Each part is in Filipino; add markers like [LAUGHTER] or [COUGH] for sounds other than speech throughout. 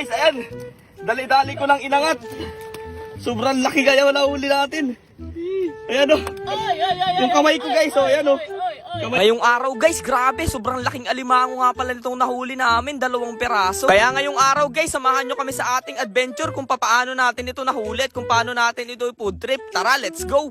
Guys, ayan. Dali-dali ko nang inangat. Sobrang laki kaya wala huli natin. Ayan o. Yung kamay ko guys, oh, ayan o. Ngayong araw guys, grabe, sobrang laking alimango nga pala nitong nahuli namin, dalawang peraso. Kaya ngayong araw guys, samahan nyo kami sa ating adventure kung paano natin ito nahuli at kung paano natin ito food trip. Tara, let's go!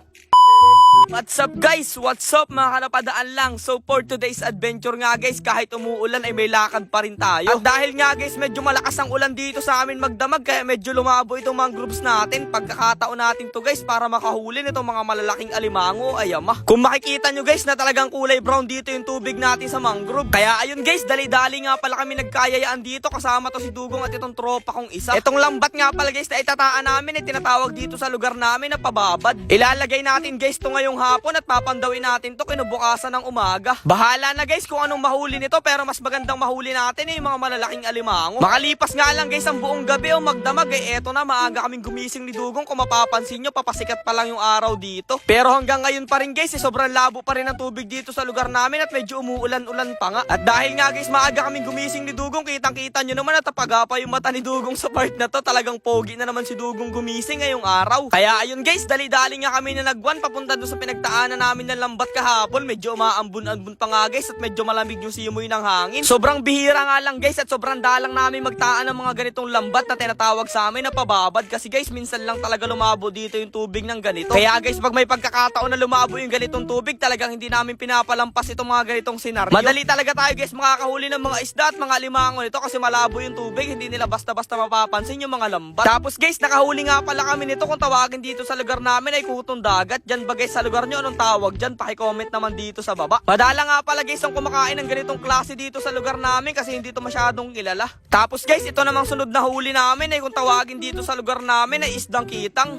What's up guys? What's up mga kanapadaan lang? So for today's adventure nga guys, kahit umuulan ay may lakad pa rin tayo. At dahil nga guys, medyo malakas ang ulan dito sa amin magdamag kaya medyo lumabo itong mga groups natin. Pagkakataon natin to guys para makahuli nitong mga malalaking alimango ay ama. Kung makikita nyo guys na talagang kulay brown dito yung tubig natin sa mangrove. Kaya ayun guys, dali-dali nga pala kami nagkayayaan dito kasama to si Dugong at itong tropa kong isa. Itong lambat nga pala guys na itataan namin ay tinatawag dito sa lugar namin na pababad. Ilalagay natin guys to ngayong hapon at papandawin natin to kinubukasan ng umaga. Bahala na guys kung anong mahuli nito pero mas magandang mahuli natin eh, yung mga malalaking alimango. Makalipas nga lang guys ang buong gabi o magdamag eh eto na maaga kaming gumising ni Dugong kung mapapansin nyo papasikat pa lang yung araw dito. Pero hanggang ngayon pa rin guys eh, sobrang labo pa rin ang tubig dito sa lugar namin at medyo umuulan-ulan pa nga. At dahil nga guys maaga kaming gumising ni Dugong kitang kita nyo naman at pa yung mata ni Dugong sa part na to talagang pogi na naman si Dugong gumising ngayong araw. Kaya ayun guys dali-dali nga kami na nagwan papunta doon sa pinagtaanan namin ng lambat kahapon. Medyo umaambun-ambun pa nga guys at medyo malamig yung simoy ng hangin. Sobrang bihira nga lang guys at sobrang dalang namin magtaan ng mga ganitong lambat na tinatawag sa amin na pababad. Kasi guys minsan lang talaga lumabo dito yung tubig ng ganito. Kaya guys pag may pagkakataon na lumabo yung ganitong tubig talagang hindi namin pinapalampas itong mga ganitong senaryo. Madali talaga tayo guys makakahuli ng mga isda at mga limango nito kasi malabo yung tubig. Hindi nila basta-basta mapapansin yung mga lambat. Tapos guys nakahuli nga pala kami nito kung tawagin dito sa lugar namin ay kutong dagat. Diyan ba guys sa lugar nyo anong tawag dyan? Pakicomment naman dito sa baba. Madala nga pala guys ang kumakain ng ganitong klase dito sa lugar namin kasi hindi to masyadong kilala. Tapos guys ito namang sunod na huli namin ay kung tawagin dito sa lugar namin ay isdang kitang.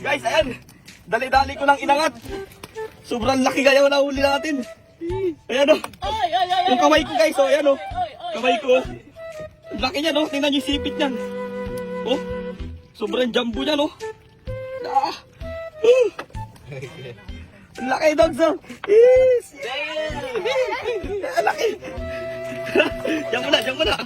Guys, ayan. Dali-dali ko nang inangat. Sobrang laki kaya wala huli natin. Ayan o. Yung kamay ko guys, oh, ayan o. Kamay ko. Ang laki niya, no? Tingnan niyo yung sipit niyan. Oh, sobrang jumbo niya, no? Ah. Uh. Laki, dogs, oh. Yes. Laki. Mo na, diyan mo na.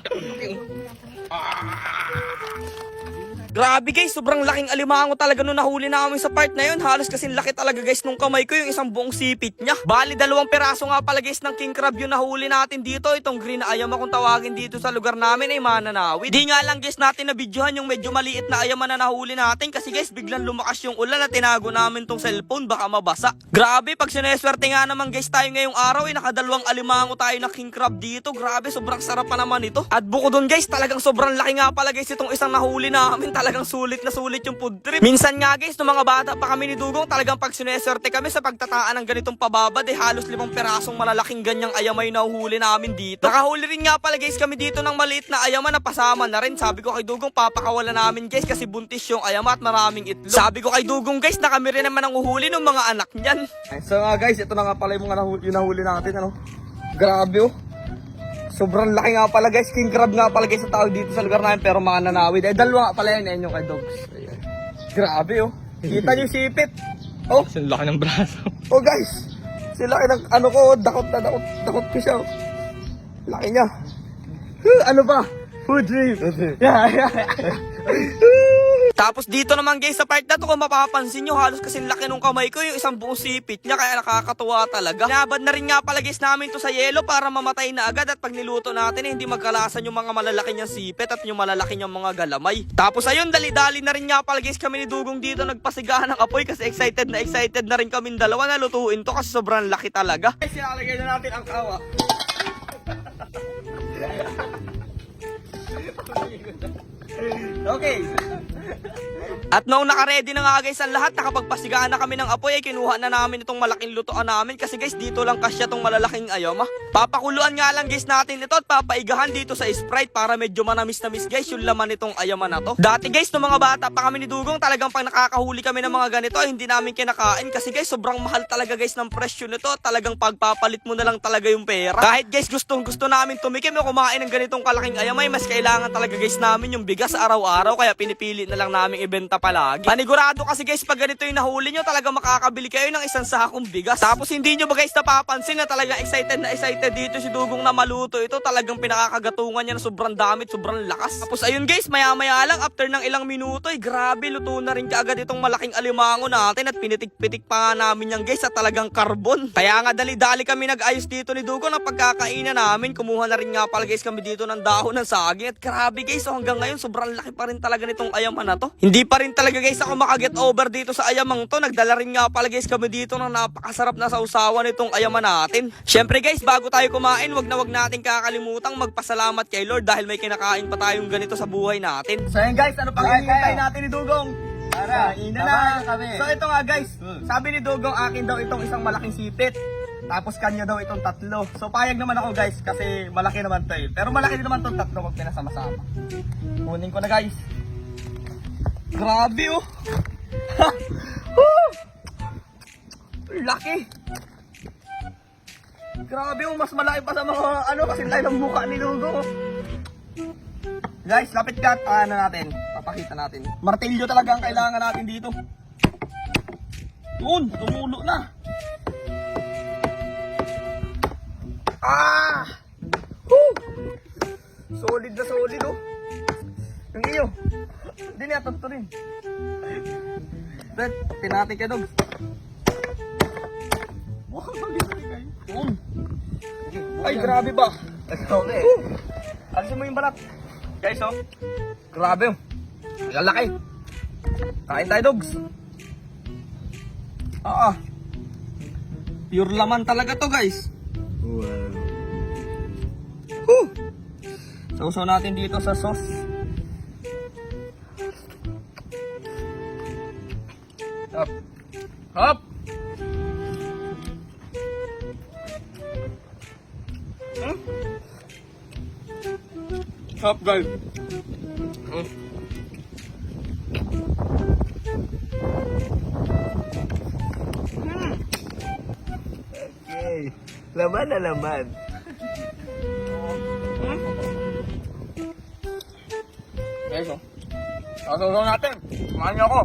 Grabe guys, sobrang laking alimango talaga nung nahuli namin sa part na yun. Halos kasing laki talaga guys nung kamay ko yung isang buong sipit niya. Bali, dalawang peraso nga pala guys ng king crab yung nahuli natin dito. Itong green ayama kung tawagin dito sa lugar namin ay mananawid. Di nga lang guys natin na videohan yung medyo maliit na ayama na nahuli natin kasi guys biglang lumakas yung ulan at tinago namin tong cellphone baka mabasa. Grabe, pag sineswerte nga naman guys tayo ngayong araw ay nakadalawang alimango tayo na king crab dito. Grabe, sobrang sarap pa naman ito. At bukod dun guys, talagang sobrang laki nga pala guys itong isang nahuli namin. Talagang sulit na sulit yung food trip. Minsan nga guys, nung mga bata pa kami ni Dugong, talagang pag sineswerte kami sa pagtataan ng ganitong pababad, eh halos limang perasong malalaking ganyang ayamay na uhuli namin dito. Nakahuli rin nga pala guys kami dito ng maliit na ayama na pasama na rin. Sabi ko kay Dugong, papakawala namin guys kasi buntis yung ayama at maraming itlog. Sabi ko kay Dugong guys, na kami rin naman ang uhuli ng mga anak niyan. So nga guys, ito na nga pala yung mga nahuli, yung nahuli natin, ano? Grabe oh. Sobrang laki nga pala guys, king crab nga pala guys sa tawag dito sa lugar namin pero mga nanawid. Eh, dalawa nga pala yan, yan yung kay dogs. Ayan. Grabe oh. Kita niyo sipit. Oh, Ang laki ng braso. oh guys. Sila ng ano ko, dakot na dakot, dakot ko siya. oh. Laki niya. Huh, ano ba? Food trip. Yeah, yeah. [LAUGHS] Tapos dito naman guys sa part na to kung mapapansin nyo halos kasing laki nung kamay ko yung isang buong sipit niya kaya nakakatuwa talaga. Nabad na rin nga pala guys namin to sa yelo para mamatay na agad at pag niluto natin eh, hindi magkalasan yung mga malalaki niyang sipit at yung malalaki niyang mga galamay. Tapos ayun dali-dali na rin nga pala guys kami ni Dugong dito nagpasigahan ng apoy kasi excited na excited na rin kami dalawa na lutuin to kasi sobrang laki talaga. Guys, ilalagay na natin ang kawa. [LAUGHS] okay. At noong nakaredy na nga guys ang lahat, nakapagpasigaan na kami ng apoy ay kinuha na namin itong malaking lutoan namin kasi guys dito lang kasya tong malalaking ayama. Papakuluan nga lang guys natin ito at papaigahan dito sa Sprite para medyo manamis-namis guys yung laman nitong ayama na to. Dati guys nung mga bata pa kami ni Dugong talagang pag nakakahuli kami ng mga ganito ay hindi namin kinakain kasi guys sobrang mahal talaga guys ng presyo nito talagang pagpapalit mo na lang talaga yung pera. Kahit guys gustong gusto namin tumikim o kumain ng ganitong kalaking ayamay mas kailangan talaga guys namin yung bigas araw-araw kaya pinipili na lang namin ibenta palagi. Panigurado kasi guys, pag ganito yung nahuli nyo, talaga makakabili kayo ng isang sakong bigas. Tapos hindi nyo ba guys napapansin na talagang excited na excited dito si Dugong na maluto ito. Talagang pinakakagatungan niya na sobrang damit, sobrang lakas. Tapos ayun guys, maya maya lang, after ng ilang minuto, ay grabe, luto na rin kaagad itong malaking alimango natin at pinitik-pitik pa nga namin yan guys sa talagang karbon. Kaya nga dali-dali kami nag-ayos dito ni Dugong ng pagkakainan namin. Kumuha na rin nga pala guys kami dito ng dahon ng saging. At grabe guys, so hanggang ngayon sobrang laki pa rin talaga nitong ayaman na to. Hindi pa rin talaga guys ako makaget over dito sa ayamang to. Nagdala rin nga pala guys kami dito ng napakasarap na sausawan nitong ayaman natin. Syempre guys, bago tayo kumain, wag na wag natin kakalimutang magpasalamat kay Lord dahil may kinakain pa tayong ganito sa buhay natin. So yun guys, ano pang Kaya, hinihintay natin ni Dugong? Tara, samahan kami. So ito nga guys, Hmm. sabi ni Dugong akin daw itong isang malaking sipit. Tapos kanya daw itong tatlo. So payag naman ako guys kasi malaki naman to eh. Pero malaki din naman itong tatlo pag pinasama-sama. Kunin ko na guys. Grabe oh. Laki. Grabe oh, mas malaki pa sa mga ano kasi layo ng mukha ni oh. Guys, lapit ka. Ah, ano natin? Papakita natin. Martilyo talaga ang kailangan natin dito. Yun, tumulo na. Ah! Woo! Solid na solid, oh. Yung iyo. Hindi niya, tanto rin. Dad, tinatin ka, dog. Wow, kayo. Yun. Ay, grabe ba? Okay. Alisin mo yung balat. Guys, oh. Grabe, oh. Ang laki. Kain tayo, dogs. Ah, ah. Pure laman talaga to, guys. Wow. Whew. Sausaw natin dito sa sauce. Up. Up. Hmm? Up, guys. Hmm. Okay. Laman na laman. Sausaw natin. Kumain niyo ako.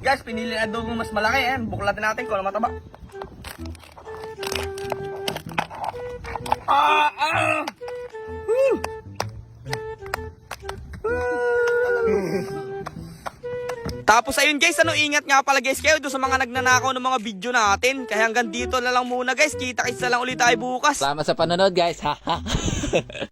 Guys, pinili na doon mas malaki eh. Buklatin natin kung ano mataba. Ah! Ah! Woo! Tapos ayun guys, ano ingat nga pala guys kayo doon sa mga nagnanakaw ng mga video natin. Kaya hanggang dito na lang muna guys. Kita-kita lang ulit tayo bukas. Salamat sa panonood guys. Ha. [LAUGHS]